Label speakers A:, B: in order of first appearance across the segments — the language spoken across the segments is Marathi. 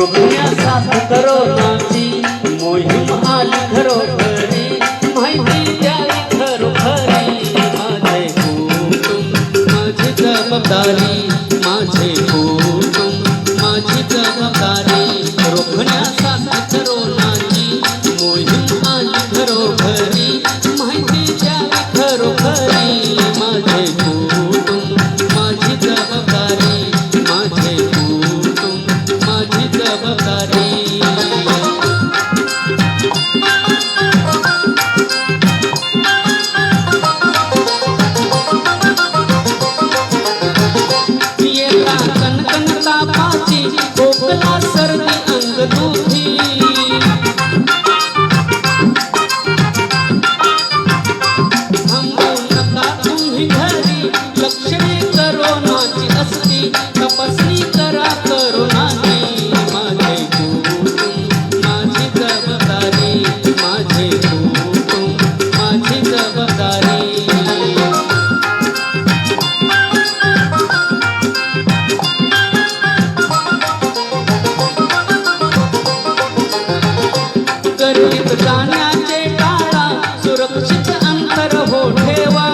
A: रोखण्यासाठी करोनाची मोहीम आली घरोघरी माहिती द्यावी खरोखरी. माझे कुटुंब माझी जबाबदारी माझे ಬದುಕು गर्दीत जाण्याचे टाळा सुरक्षित अंतर हो ठेवा.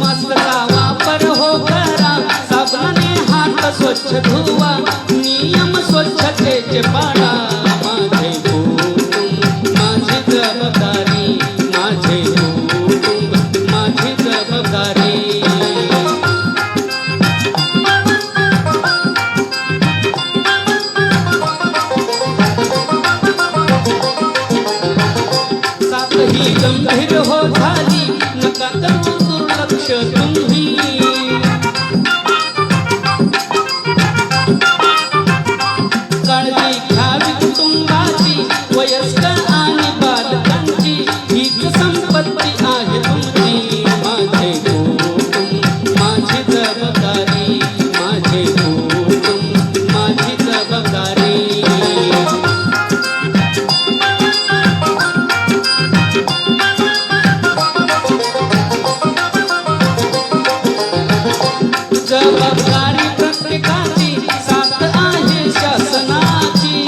A: मास्कचा वापर हो करा साबणाने हात स्वच्छ धुवा नियम स्वच्छतेचे पाळा गंभीर हो झाली नका करू दुर्लक्ष तुम्ही. काळजी घ्यावी कुटुंबाची वयस्कर आणि बालकांची हीच संपत्ती आहे तुमची. जबाबदारी प्रत्येकाची साथ आहे शासनाची.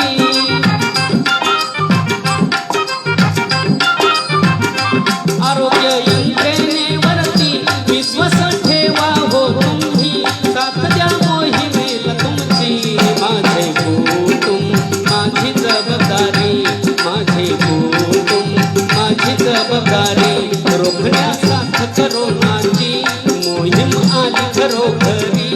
A: आरोग्य यंत्रणेवरती विश्वास ठेवा हो तुम्ही. साथ द्या मोहिमेला तुमची माझे कुटुंब माझी जबाबदारी माझे कुटुंब माझी जबाबदारी. रोखण्या रोखण्यासाथ करोनाची मोहीम आली खरोखरी माहिती